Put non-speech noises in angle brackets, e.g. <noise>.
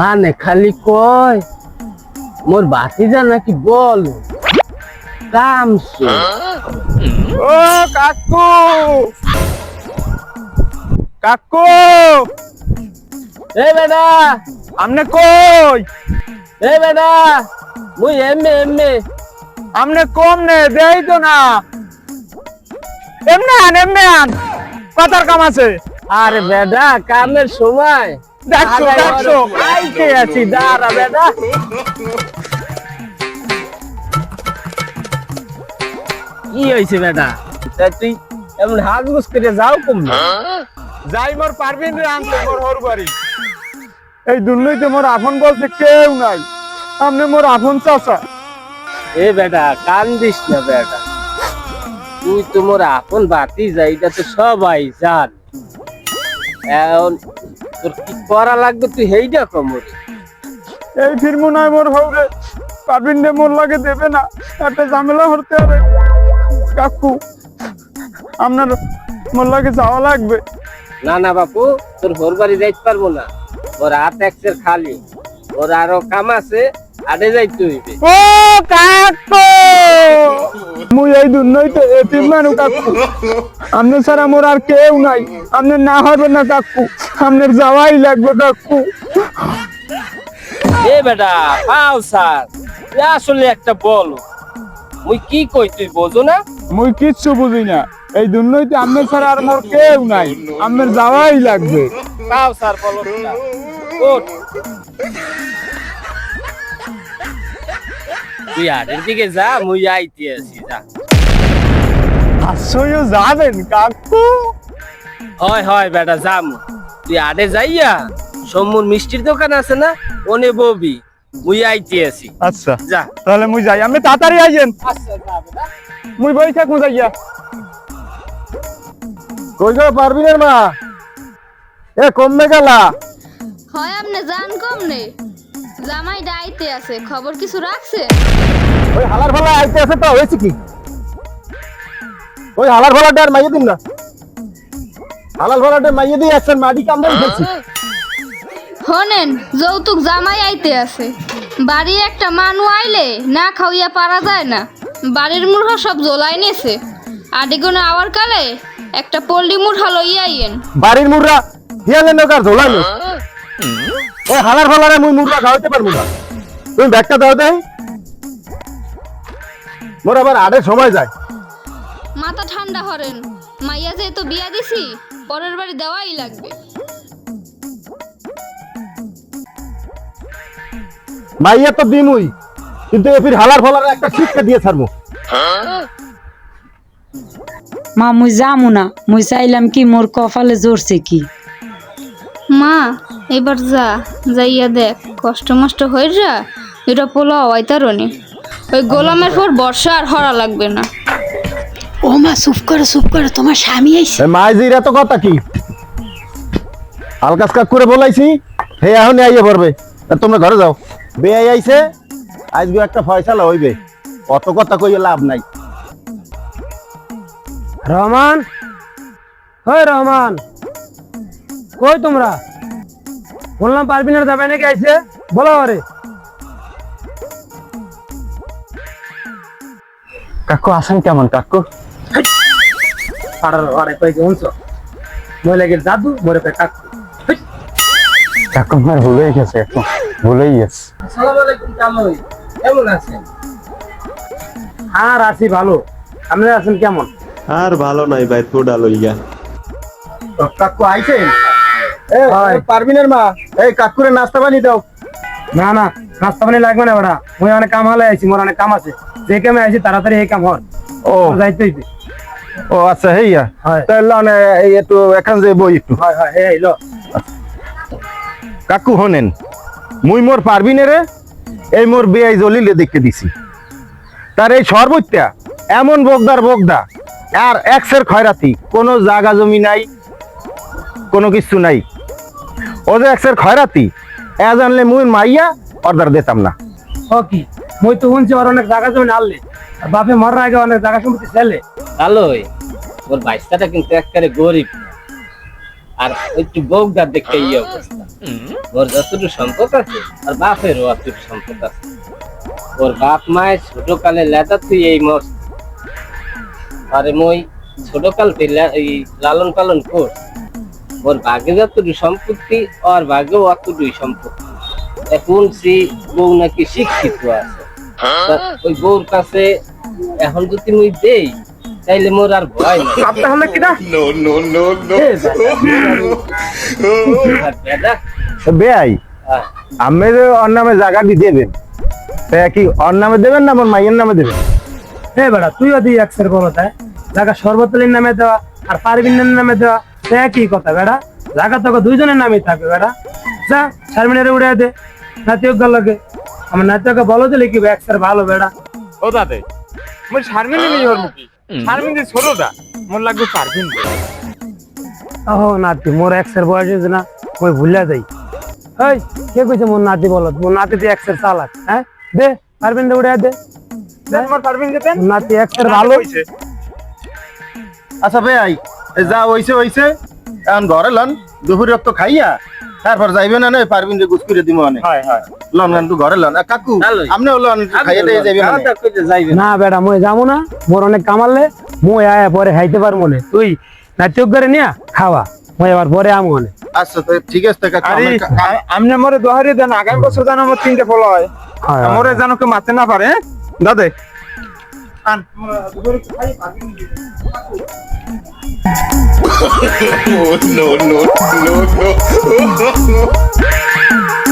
মানে খালি কয় মোর বাতিজা নাকি বল। কামছে ও কাকু। কাকু। এ বেটা। আমনে কই? এ বেটা মুই এমে এমে আমনে কম নে দেই তো না। এমনে আন এমনে আন। কথার কাম আছে। আরে বেটা কামের সময়। দেখছ ওরে আইতে আছি দাঁড়া বেটা। কি হয়েছে বেটা? তুই এমন হাত গুস করে যাও কম যাই মোর পারবিন রে আনতে মোর হর বাড়ি। এই দুর্নীতি মোর আপন বলতে কেউ নাই। আমনে মোর আপন চাচা। এ বেটা কান্দিস না বেটা। তুই তো মোর আপন বাতি যাই এটা তো সবাই জান। এখন তোর কি করা লাগবে? তুই হেইটা কমরে এই ফিরমু নাই মোর হৌরে পারবিন রে মোর লাগে দেবে না। একটা ঝামেলা হতে হবে। কাকু আপনার মোর লাগে যাওয়া লাগবে। না না বাপু তোর ঘর বাড়ি যাইতে পারব না। ওর হাত একসের খালি। ওর আরও কাম আছে আডে যাইতে হইবে। ও কাকু! মুই এই দুর্নইতে এতিম মানু কাকু। আমনে ছাড়া মোর আর কেউ নাই। আমনে না হবে না কাকু। আমনের যাওয়াই লাগবে কাকু। এ বেটা পাও স্যার আসলে একটা বল। মুই কি কই তুই বোঝো না? মুই কিচ্ছু বুঝি না। এই দুর্নইতে আমনের ছাড়া আর মোর কেউ নাই। আমনের যাওয়াই লাগবে। পাও স্যার বলো ওঠ তুই আটের দিকে যা মুই আইতে আছি যা। আসলে যাবেন কাকু। হয় হয় বেটা যাম। তুই আডে যাইয়া সম্মুর মিষ্টির দোকান আছে না ওনে ববি মুই আইতে আছি আচ্ছা। যা। তাহলে মুই যাই। আমি তাড়াতাড়ি আইয়েন। আচ্ছা মুই বই থাকব যাইয়া। কই গো পারবিনের মা? এ কমবে গেলা। হয় আপনি জান কম নেই জামাই ডাইতে আছে খবর কিছু রাখছে? ওই হালার ফালা আইতে আছে তো হয়েছে কি? ওই হালার ফালাটা আর মাইয়ে দিন না। হালাল ফালাটা মাইয়ে দিয়ে একজন মাটি কামড়ে উঠেছি। হনেন যৌতুক জামাই আইতে আছে। বাড়ি একটা মানু আইলে না খাওয়াইয়া পারা যায় না। বাড়ির মুরহা সব জ্বলাই নেছে আডিগুনে আওয়ার কালে একটা পল্লি মুরহা লইয়া আইয়েন। বাড়ির মুররা হিয়ালে নৌকার ঝোলানো ও হালার ফালারে মুই মুররা খাওয়াইতে পারব না। তুমি ব্যাগটা দাও দেয় মোর আবার আড়ে সময় যায়। মাথা ঠান্ডা হরেন। মাইয়া যেহেতু বিয়া দিছি পরের বাড়ি দেওয়াই লাগবে। মাইয়া তো দিমুই কিন্তু এফির হালার ফালারে একটা শিক্ষা দিয়ে ছাড়বো। মা মুই যামু না। মুই চাইলাম কি মোর কপালে জোরছে কি? মা এবার যা যাইয়া দেখ কষ্ট মষ্ট হয়ে যা এটা পোলা হওয়াইতারনি ওই গোলামের পর বর্ষা আর হরা লাগবে না। ও মা চুপ করো চুপ করো তোমার স্বামী আইছে। মাইজির এত কথা কি? আলকাস কাক করে বলাইছি হে এখন আইয়ে পড়বে। তোমরা ঘরে যাও। বেয়াই আইছে আজকে একটা ফয়সালা হইবে। অত কথা কইয়ে লাভ নাই। রহমান? হয় রহমান কই তোমরা? বললাম পারবি না যাবে নাকি আইছে? বলো আরে। কাকু আছেন কেমন কাকু? পাড়ার আরে কই গেছ মহিলাকে দাদু মরে পে কাকু। কাকু আমার ভুলেই গেছে এখন ভুলেই গেছে। আসসালামু আলাইকুম কামই কেমন আছেন? আর আছি ভালো। আপনারা আছেন কেমন? আর ভালো নাই ভাই থোড়া লইয়া। কাকু আইছেন। পারবিনের মা। এই কাকুরে নাস্তা বানি দাও। না না নাস্তা পানি লাগবে না বড়া মুই অনেক কাম হলে আইছি মোর অনেক কাম আছে। যে কামে আইছি তাড়াতাড়ি এই কাম হর ও। যাইতে হইবে। ও আচ্ছা হেইয়া। তাহলে এই একটু এখান যে বই একটু। হয় হয় এই লো। কাকু হনেন মুই মোর পারবিনে রে? এই মোর বেআই জলিলে দেখতে দিছি। তার এই সর্বত্যা এমন বগদার বগদা আর এক্সের খয়রাতি। কোনো জায়গা জমি নাই কোনো কিছু নাই। ও যে এক্সের খয়রাতি এ জানলে মুই মাইয়া অর্ডার দিতাম না। ও কি? মুই তো শুনছি ওর অনেক জায়গা জমি আনলে। বাপে মরার আগে অনেক জায়গা সম্পত্তি ছেলে আলোই ওর বাইশটাটা কিন্তু একবারে গরিব আর একটু বউটা দেখতে এই অবস্থা। ওর যতটুকু সম্পদ আছে আর বাপেরও অতটুকু সম্পদ আছে। ওর বাপ মায়ের ছোট কালে লেদা তুই এই মস আরে মই ছোট কাল এই লালন পালন কর। ওর ভাগে যতটুকু সম্পত্তি ওর ভাগেও অতটুকুই সম্পত্তি। এখন সে বউ নাকি শিক্ষিত আছে। ওই বউর কাছে এখন যদি মুই দেই তাইলে মোর আর ভয় নাই। তাহলে কিনা এ বেটা, বেটা, বেআই আহ, আমি ওর নামে জায়গাটি দেবেন তা কি ওর নামে দেবেন না আমার মাইয়ের নামে দেবেন? হে বেড়া তুইও দিই একসের বলো তাই জায়গা সর্বতলীর নামে দেওয়া আর পারবিনের নামে দেওয়া সে একই কথা বেড়া। জায়গা তোকে দুইজনের নামে থাকবে বেড়া। যা শারমিনের উড়ে দে নাতিক লাগে। আমার নাতিকে বলো দিলে কি একসের ভালো বেড়া। ও দাদে মোর শারমিন নেই ওর মুখি যে ছোটটা মোর লাগবে ওহো নাতি মোর একসের বয়স হয়েছে না ওই ভুলিয়া যাই। এই কে কইছে মোর নাতি বলো মোর নাতি তুই একসের চালাক হ্যাঁ? দে পারবিন উড়ে দে। দে, যেতেন মোর নাতি একসের ভালো। আচ্ছা ভাই যা হইছে হইছে। এখন ঘরে লন দুপুর তো খাইয়া তারপর যাইবে না নয় পারবিন যে গুছ করে দিব অনেক হয় হয়। লন একটু ঘরে লন। কাকু ভালোই। আপনি লন খাইয়ে দিয়ে যাইবে না। না। না বেড়া মই যাব না। মোর অনেক কামালে মই আয়া পরে খাইতে পারব না। তুই নাচক করে নিয়া খাওয়া। মই এবার পরে আমো অনেক আচ্ছা তো ঠিক আছে তো কাকু কা- কা- আপনি আমারে দোহারি দেন আগামী বছর যেন আমার তিনটে ফল হয়। আমারে যেন কেউ মারতে না পারে হ্যাঁ? দাদে <laughs> no, no, no, no. <laughs>